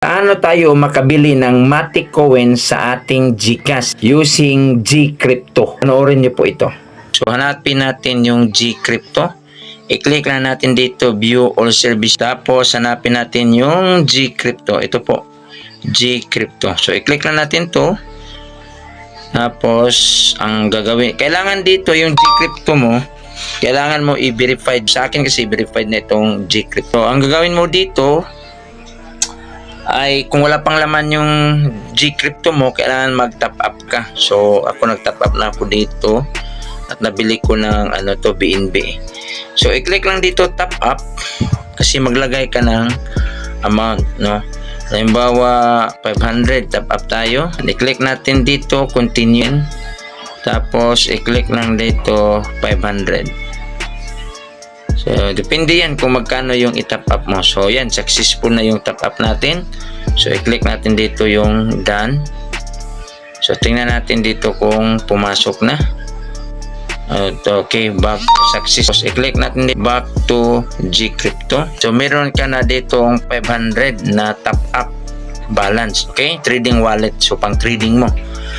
Paano tayo makabili ng Matic Coin sa ating GCash using Gcrypto? Panoorin niyo po ito. So hanapin natin yung Gcrypto. I-click lang natin dito view all service tapos hanapin natin yung Gcrypto. Ito po. Gcrypto. So i-click lang natin to. Tapos ang gagawin, kailangan dito yung Gcrypto mo kailangan mo i-verified sa akin kasi verified na itong Gcrypto. Ang gagawin mo dito ay kung wala pang laman yung Gcrypto mo, kailangan mag-top up ka. So, ako nag-top up na ako dito at nabili ko ng ano to BNB. So, i-click lang dito top up kasi maglagay ka ng amount, no? Halimbawa, 500, top up tayo. I-click natin dito, continue. Tapos, i-click lang dito, 500. So, depende yan kung magkano yung itap up mo. So, yan, successful na yung top up natin. So, i-click natin dito yung done. So, tingnan natin dito kung pumasok na. Uh, okay, back to success. I-click natin dito, back to Gcrypto. So, meron ka na ditong 500 na top up balance. Okay, trading wallet. So, pang trading mo.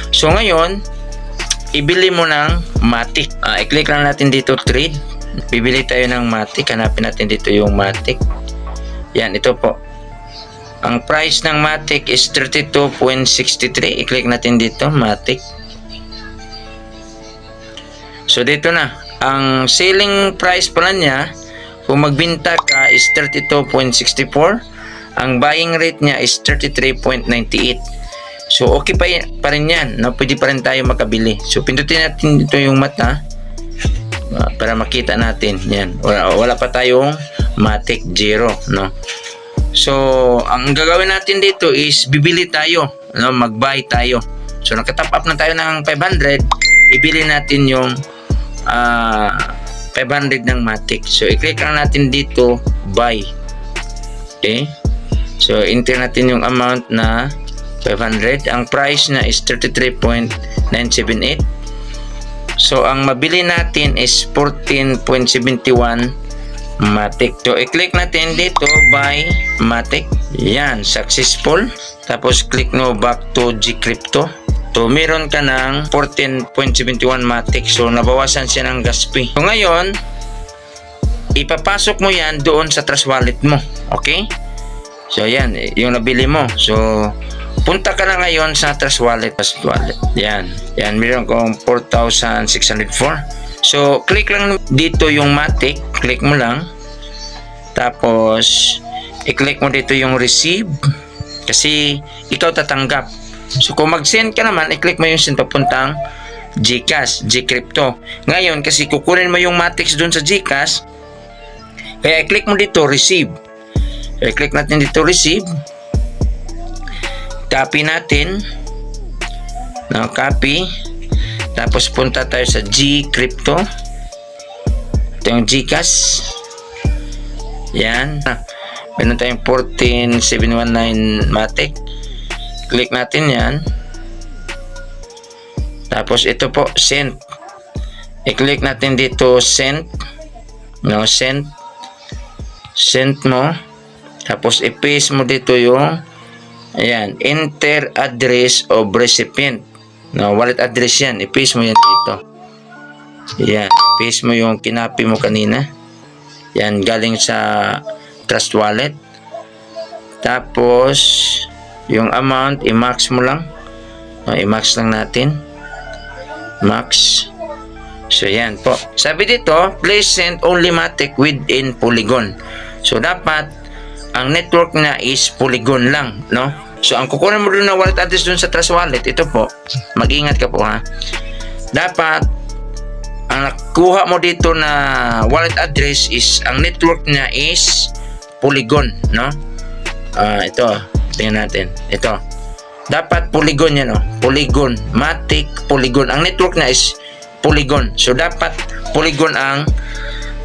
So, ngayon, ibili mo ng Matic. Ah, i-click lang natin dito trade. Bibili tayo ng Matic. Hanapin natin dito yung Matic. Yan, ito po. Ang price ng Matic is 32.63. I-click natin dito, Matic. So, dito na. Ang selling price pala niya, kung magbinta ka is 32.64. Ang buying rate niya is 33.98. So, okay pa, pa rin yan. No? Pwede pa rin tayo makabili. So, pindutin natin dito yung mata ah, para makita natin. Yan. Wala, wala pa tayong Matic Zero. No? So, ang gagawin natin dito is bibili tayo. No? Mag-buy tayo. So, nakatap up na tayo ng 500. Ibili natin yung ah, 500 ng Matic. So, i-click lang natin dito, buy. Okay? So, enter natin yung amount na 500. Ang price na is 33.978. So, ang mabili natin is 14.71 Matic. So, i-click natin dito by Matic. Yan, successful. Tapos, click mo back to Gcrypto. So, meron ka ng 14.71 Matic. So, nabawasan siya ng gas fee. So, ngayon, ipapasok mo yan doon sa Trust Wallet mo. Okay? So, yan. Yung nabili mo. So, punta ka na ngayon sa Trust Wallet. Trust Wallet. Yan. Yan. Meron kong 4,604. So, click lang dito yung Matic. Click mo lang. Tapos, i-click mo dito yung receive. Kasi, ikaw tatanggap. So, kung mag-send ka naman, i-click mo yung send papuntang Gcash, Gcrypto. Ngayon, kasi kukunin mo yung Matic doon sa Gcash, kaya i-click mo dito, receive. I-click natin dito, receive. Copy natin. No, copy. Tapos punta tayo sa Gcrypto. Ito yung Gcash. Yan. Ah, Meron tayong 14719 Matic. Click natin yan. Tapos ito po, send. I-click natin dito, send. No, send. Send mo. Tapos i-paste mo dito yung ayan, enter address of recipient. No, wallet address yan. I-paste mo yan dito. Yan. Paste mo yung kinapi mo kanina. Yan, galing sa Trust Wallet. Tapos, yung amount, i-max mo lang. No, i-max lang natin. Max. So, yan po. Sabi dito, please send only Matic within Polygon. So, dapat, ang network na is Polygon lang, no? So, ang kukunin mo dun na wallet address dun sa Trust Wallet, ito po, mag-ingat ka po ha. Dapat, ang nakuha mo dito na wallet address is, ang network niya is Polygon, no? Ah, ito, tingnan natin. Ito. Dapat Polygon yan, oh. Polygon, Matic, Polygon. Ang network na is Polygon. So, dapat Polygon ang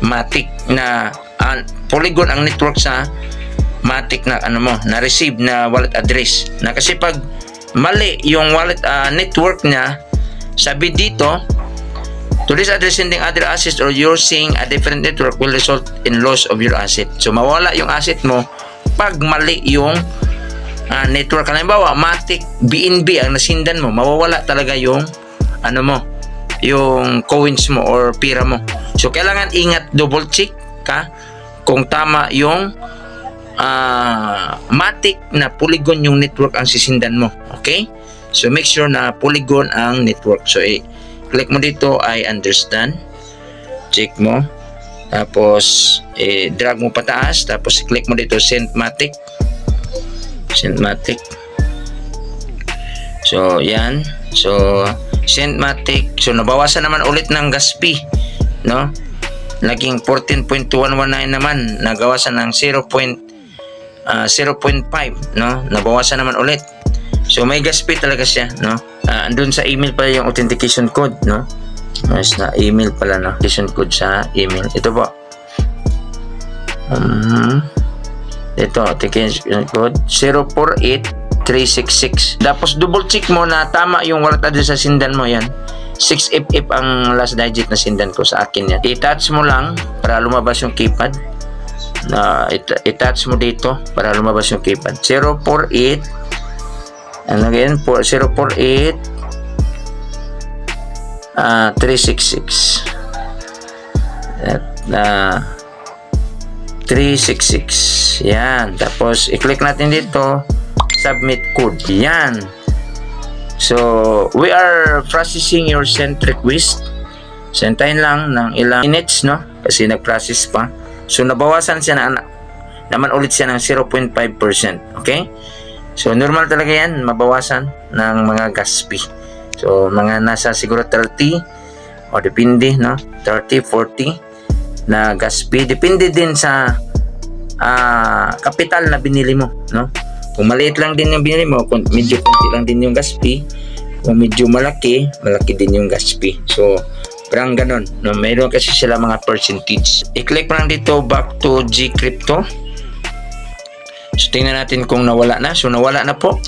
Matic na ah, Polygon ang network sa Matic na ano mo, na receive na wallet address. Na kasi pag mali yung wallet ah, network niya, sabi dito, To this address sending other assets or using a different network will result in loss of your asset. So mawala yung asset mo pag mali yung ah, network. Halimbawa, Matic, BNB ang nasindan mo, mawawala talaga yung ano mo, yung coins mo or pira mo. So, kailangan ingat, double check ka kung tama yung ah, Matic na Polygon yung network ang sisindan mo. Okay? So, make sure na Polygon ang network. So, eh, click mo dito, I understand. Check mo. Tapos, eh, drag mo pataas. Tapos, click mo dito, send Matic. Send Matic. So, yan. So, send Matic. So, nabawasan naman ulit ng gas fee. No? Naging 14.119 naman. Nagawasan ng 0. Ah, 0.5. No? Nabawasan naman ulit. So, may gas fee talaga siya. No? Ah, andun sa email pa yung authentication code. No? Mas na email pala no. Authentication code sa email. Ito po. Mhm. Ito, authentication code 048366. Tapos double check mo na tama yung wallet address sa sindan mo yan. 6FF ang last digit na sindan ko sa akin yan. I-touch mo lang para lumabas yung keypad. Na it- i-touch mo dito para lumabas yung keypad. 048 ano again? 048 ah 366 at ah 366 yan. Tapos i-click natin dito. Submit code. Yan. So we are processing your send request sentayin lang ng ilang minutes no? Kasi nag-process pa so nabawasan siya na naman ulit siya ng 0.5% okay so normal talaga yan mabawasan ng mga gas fee So, mga nasa siguro 30 o depende, no? 30, 40 na gas fee. Depende din sa ah, kapital na binili mo, no? Kung maliit lang din yung binili mo, kung medyo konti lang din yung gas fee, kung medyo malaki, malaki din yung gas fee. So, parang ganun, no? Mayroon kasi sila mga percentage. I-click lang dito back to G Crypto. So, tingnan natin kung nawala na. So, nawala na po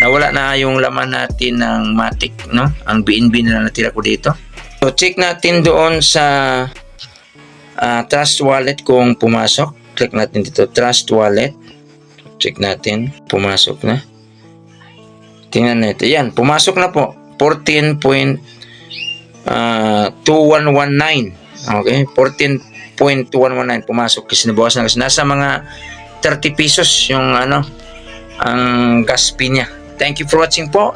nawala na yung laman natin ng Matic, no? Ang BNB na lang natira ko dito. So, check natin doon sa ah, Trust Wallet kung pumasok. Click natin dito, Trust Wallet. Check natin, pumasok na. Tingnan natin. Yan, pumasok na po. 14.2119. Okay, 14.2119 pumasok kasi nabawas na kasi nasa mga 30 pesos yung ano ang gas fee niya. Thank you for watching po.